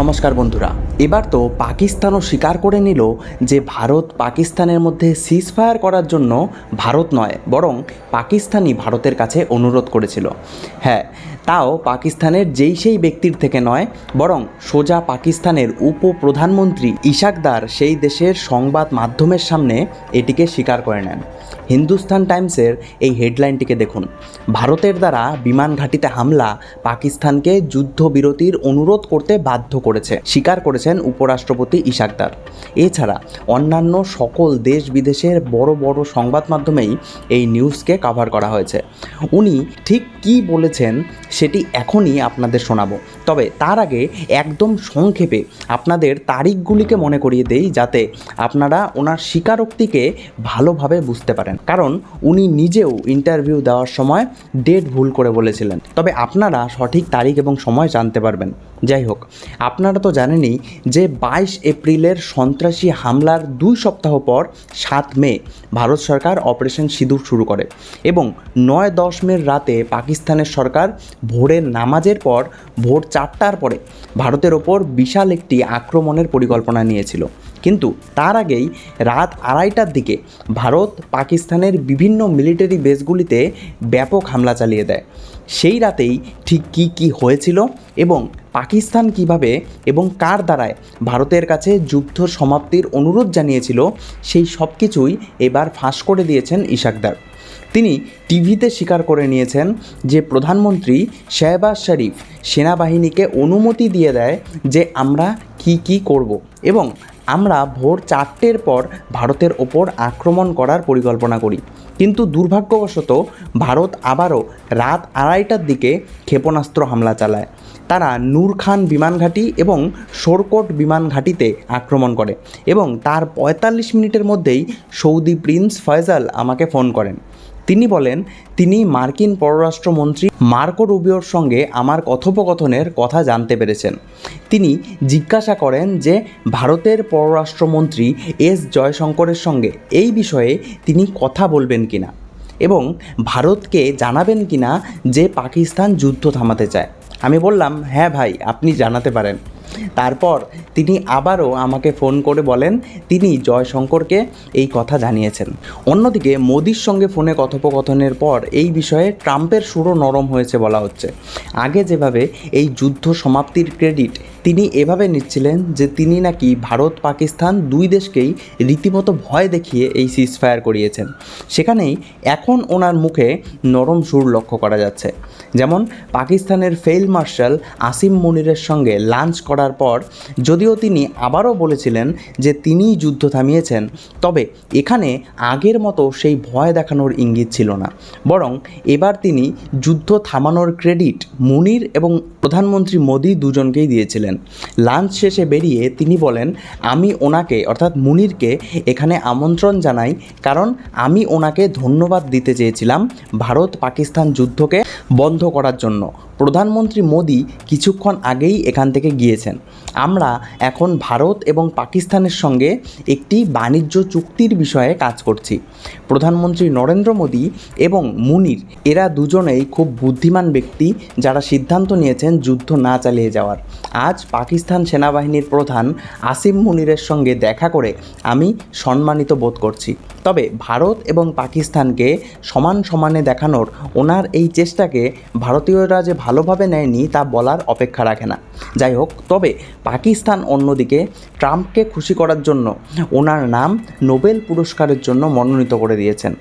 নমস্কার বন্ধুরা। এবার তো পাকিস্তানও স্বীকার করে নিল যে ভারত পাকিস্তানের মধ্যে সিজ ফায়ার করার জন্য ভারত নয়, বরং পাকিস্তানই ভারতের কাছে অনুরোধ করেছিল। হ্যাঁ তাও পাকিস্তানের যেই সেই ব্যক্তির থেকে নয়, বরং সোজা পাকিস্তানের উপপ্রধানমন্ত্রী ইশাকদার সেই দেশের সংবাদ মাধ্যমের সামনে এটিকে স্বীকার করে নেন। হিন্দুস্তান টাইমসের এই হেডলাইনটিকে দেখুন। ভারতের দ্বারা বিমান ঘাঁটিতে হামলা পাকিস্তানকে যুদ্ধবিরতির অনুরোধ করতে বাধ্য করেছে, স্বীকার করেছেন উপরাষ্ট্রপতি ইশাকদার এছাড়া অন্যান্য সকল দেশ বিদেশের বড় বড় সংবাদ মাধ্যমেই এই নিউজকে কভার করা হয়েছে। উনি ঠিক কী বলেছেন সেটি এখনই আপনাদের শোনাবো। তবে তার আগে একদম সংক্ষেপে আপনাদের তারিখগুলিকে মনে করিয়ে দেই যাতে আপনারা ওনার স্বীকারোক্তিকে ভালোভাবে বুঝতে পারেন। কারণ উনি নিজেও ইন্টারভিউ দেওয়ার সময় ডেট ভুল করে বলেছিলেন। তবে আপনারা সঠিক তারিখ এবং সময় জানতে পারবেন। যাই হোক, আপনারা তো জানেনই যে বাইশ এপ্রিলের সন্ত্রাসী হামলার দুই সপ্তাহ পর সাত মে ভারত সরকার অপারেশন সিঁদুর শুরু করে এবং নয় দশ মের রাতে পাকিস্তানের সরকার ভোরের নামাজের পর ভোর চারটার পরে ভারতের ওপর বিশাল একটি আক্রমণের পরিকল্পনা নিয়েছিল। কিন্তু তার আগেই রাত আড়াইটার দিকে ভারত পাকিস্তানের বিভিন্ন মিলিটারি বেসগুলিতে ব্যাপক হামলা চালিয়ে দেয়। সেই রাতেই ঠিক কী কী হয়েছিল এবং পাকিস্তান কীভাবে এবং কার দ্বারায় ভারতের কাছে যুদ্ধ সমাপ্তির অনুরোধ জানিয়েছিল, সেই সব কিছুই এবার ফাঁস করে দিয়েছেন ইশাকদার। তিনি টিভিতে স্বীকার করে নিয়েছেন যে প্রধানমন্ত্রী শেহবাজ শরীফ সেনাবাহিনীকে অনুমতি দিয়ে দেয় যে আমরা কি কি করব এবং আমরা ভোর চারটের পর ভারতের ওপর আক্রমণ করার পরিকল্পনা করি। কিন্তু দুর্ভাগ্যবশত ভারত আবারও রাত আড়াইটার দিকে ক্ষেপণাস্ত্র হামলা চালায়। তারা নূর খান এবং সোরকোট বিমান ঘাঁটিতে আক্রমণ করে এবং তার পঁয়তাল্লিশ মিনিটের মধ্যেই সৌদি প্রিন্স ফয়জাল আমাকে ফোন করেন। তিনি বলেন, তিনি মার্কিন পররাষ্ট্রমন্ত্রী মার্কো রুবিওর সঙ্গে আমার কথোপকথনের কথা জানতে পেরেছেন। তিনি জিজ্ঞাসা করেন যে, ভারতের পররাষ্ট্রমন্ত্রী এস জয়শঙ্করের সঙ্গে এই বিষয়ে তিনি কথা বলবেন কিনা এবং ভারতকে জানাবেন কিনা যে পাকিস্তান যুদ্ধ থামাতে চায়। আমি বললাম হ্যাঁ ভাই, আপনি জানাতে পারেন। তারপর তিনি আবারও আমাকে ফোন করে বলেন, তিনি জয়শঙ্করকে এই কথা জানিয়েছেন। অন্যদিকে মোদির সঙ্গে ফোনে কথোপকথনের পর এই বিষয়ে ট্রাম্পের সুরও নরম হয়েছে বলা হচ্ছে। আগে যেভাবে এই যুদ্ধ সমাপ্তির ক্রেডিট তিনি এভাবে নিচ্ছিলেন যে তিনি নাকি ভারত, পাকিস্তান দুই দেশকেই রীতিমতো ভয় দেখিয়ে এই সিজফায়ার করিয়েছেন। সেখানেই এখন ওনার মুখে নরম সুর লক্ষ্য করা যাচ্ছে। যেমন, পাকিস্তানের ফেইল মার্শাল আসিম মুনিরের সঙ্গে লাঞ্চ করার পর যদিও তিনি আবারও বলেছিলেন যে তিনিই যুদ্ধ থামিয়েছেন, তবে এখানে আগের মতো সেই ভয় দেখানোর ইঙ্গিত ছিল না। বরং এবার তিনি যুদ্ধ থামানোর ক্রেডিট মুনির এবং প্রধানমন্ত্রী মোদি দুজনকেই দিয়েছিলেন। লাঞ্চ শেষে বেরিয়ে তিনি বলেন, আমি ওনাকে, অর্থাৎ মুনিরকে, এখানে আমন্ত্রণ জানাই, কারণ আমি ওনাকে ধন্যবাদ দিতে চেয়েছিলাম ভারত পাকিস্তান যুদ্ধকে বন্ধ করার জন্য। প্রধানমন্ত্রী মোদী কিছুক্ষণ আগেই এখান থেকে গিয়েছেন। আমরা এখন ভারত এবং পাকিস্তানের সঙ্গে একটি বাণিজ্য চুক্তির বিষয়ে কাজ করছি। প্রধানমন্ত্রী নরেন্দ্র মোদী এবং মুনির, এরা দুজনেই খুব বুদ্ধিমান ব্যক্তি যারা সিদ্ধান্ত নিয়েছেন যুদ্ধ না চালিয়ে যাওয়ার। আজ পাকিস্তান সেনাবাহিনীর প্রধান আসিম মুনিরের সঙ্গে দেখা করে আমি সম্মানিত বোধ করছি। তবে ভারত এবং পাকিস্তানকে সমান সমানে দেখানোর ওনার এই চেষ্টাকে ভারতীয়রা যে ভালোভাবে নেয়নি তা বলার অপেক্ষা রাখে না। যাই হোক, তবে পাকিস্তান অন্যদিকে ট্রাম্পকে খুশি করার জন্য ওনার নাম নোবেল পুরস্কারের জন্য মনোনীত করে দিয়েছেন।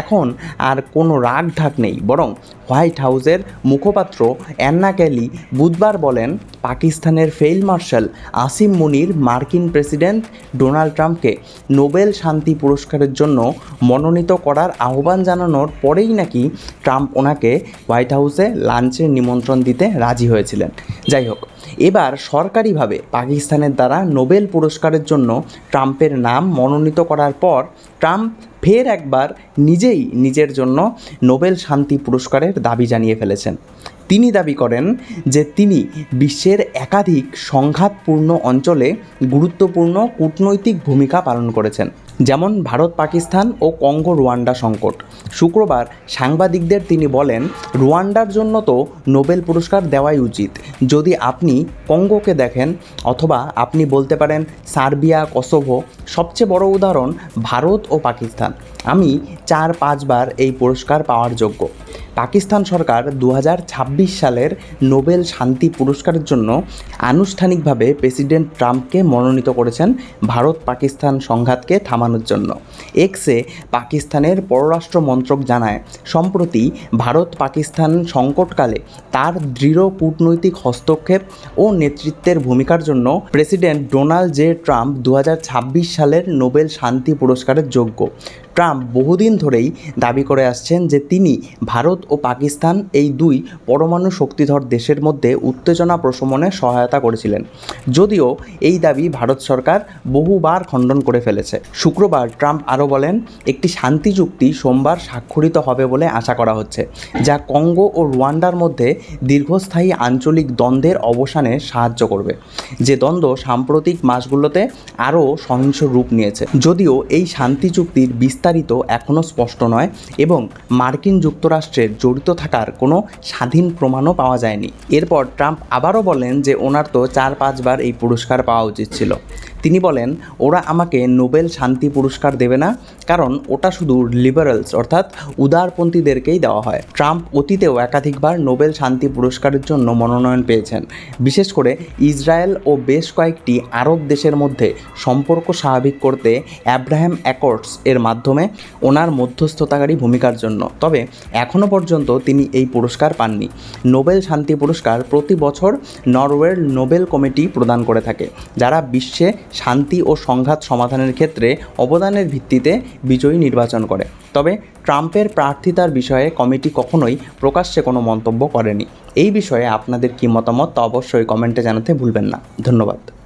এখন আর কোনো রাগ ঢাক নেই, বরং হোয়াইট হাউসের মুখপাত্র অ্যান্না ক্যালি বুধবার বলেন, পাকিস্তানের ফেইল মার্শাল আসিম মুনির মার্কিন প্রেসিডেন্ট ডোনাল্ড ট্রাম্পকে নোবেল শান্তি পুরস্কারের জন্য মনোনীত করার আহ্বান জানানোর পরেই নাকি ট্রাম্প ওনাকে হোয়াইট হাউসে লাঞ্চের নিমন্ত্রণ দিতে রাজি হয়েছিলেন। যাই হোক এবার সরকারিভাবে পাকিস্তানের দ্বারা নোবেল পুরস্কারের জন্য ট্রাম্পের নাম মনোনীত করার পর ট্রাম্প ফের একবার নিজেই নিজের জন্য নোবেল শান্তি পুরস্কারের দাবি জানিয়ে ফেলেছেন। তিনি দাবি করেন যে তিনি বিশ্বের একাধিক সংঘাতপূর্ণ অঞ্চলে গুরুত্বপূর্ণ কূটনৈতিক ভূমিকা পালন করেছেন, যেমন ভারত, পাকিস্তান ও কঙ্গো রুয়ান্ডা সংকট। শুক্রবার সাংবাদিকদের তিনি বলেন, রুয়ান্ডার জন্য তো নোবেল পুরস্কার দেওয়াই উচিত। যদি আপনি কঙ্গোকে দেখেন অথবা আপনি বলতে পারেন সার্বিয়া, কসোভো, সবচেয়ে বড় উদাহরণ ভারত ও পাকিস্তান। আমি চার পাঁচবার এই পুরস্কার পাওয়ার যোগ্য। পাকিস্তান সরকার দু হাজার ছাব্বিশ সালের নোবেল শান্তি পুরস্কারের জন্য আনুষ্ঠানিকভাবে প্রেসিডেন্ট ট্রাম্পকে মনোনীত করেছেন ভারত পাকিস্তান সংঘাতকে থামানোর জন্য। এক্সে পাকিস্তানের পররাষ্ট্র মন্ত্রক জানায়, সম্প্রতি ভারত পাকিস্তান সংকটকালে তার দৃঢ় কূটনৈতিক হস্তক্ষেপ ও নেতৃত্বের ভূমিকার জন্য প্রেসিডেন্ট ডোনাল্ড জে ট্রাম্প দু হাজার ছাব্বিশ সালের নোবেল শান্তি পুরস্কারের যোগ্য। ট্রাম্প বহুদিন ধরেই দাবি করে আসছেন যে তিনি ভারত ও পাকিস্তান এই দুই পরমাণু শক্তিধর দেশের মধ্যে উত্তেজনা প্রশমনে সহায়তা করেছিলেন। যদিও এই দাবি ভারত সরকার বহুবার খণ্ডন করে ফেলেছে। শুক্রবার ট্রাম্প আরও বলেন, একটি শান্তি চুক্তি সোমবার স্বাক্ষরিত হবে বলে আশা করা হচ্ছে, যা কঙ্গো ও রুয়ান্ডার মধ্যে দীর্ঘস্থায়ী আঞ্চলিক দ্বন্দ্বের অবসানে সাহায্য করবে। যে দ্বন্দ্ব সাম্প্রতিক মাসগুলোতে আরও সহিংস রূপ নিয়েছে। যদিও এই শান্তি চুক্তির বিস্তারিত এখনও স্পষ্ট নয় এবং মার্কিন যুক্তরাষ্ট্রের জড়িত থাকার কোনো স্বাধীন প্রমাণও পাওয়া যায়নি। এরপর ট্রাম্প আবারও বলেন যে ওনার তো চার পাঁচবার এই পুরস্কার পাওয়া উচিত ছিল। তিনি বলেন, ওরা আমাকে নোবেল শান্তি পুরস্কার দেবে না, কারণ ওটা শুধু লিবারেলস, অর্থাৎ উদারপন্থীদেরকেই দেওয়া হয়। ট্রাম্প অতীতেও একাধিকবার নোবেল শান্তি পুরস্কারের জন্য মনোনয়ন পেয়েছেন। বিশেষ করে ইসরায়েল ও বেশ কয়েকটি আরব দেশের মধ্যে সম্পর্ক স্বাভাবিক করতে অ্যাব্রাহাম অ্যাকর্ডস এর মাধ্যমে ওনার মধ্যস্থতাকারী ভূমিকার জন্য। তবে এখনও পর্যন্ত তিনি এই পুরস্কার পাননি। নোবেল শান্তি পুরস্কার প্রতি বছর নরওয়ের নোবেল কমিটি প্রদান করে থাকে, যারা বিশ্বে শান্তি ও সংঘাত সমাধানের ক্ষেত্রে অবদানের ভিত্তিতে বিজয়ী নির্বাচন করে। তবে ট্রাম্পের প্রার্থিতার বিষয়ে কমিটি কখনোই প্রকাশ্যে কোনো মন্তব্য করেনি। এই বিষয়ে আপনাদের কী মতামত তা অবশ্যই কমেন্টে জানাতে ভুলবেন না। ধন্যবাদ।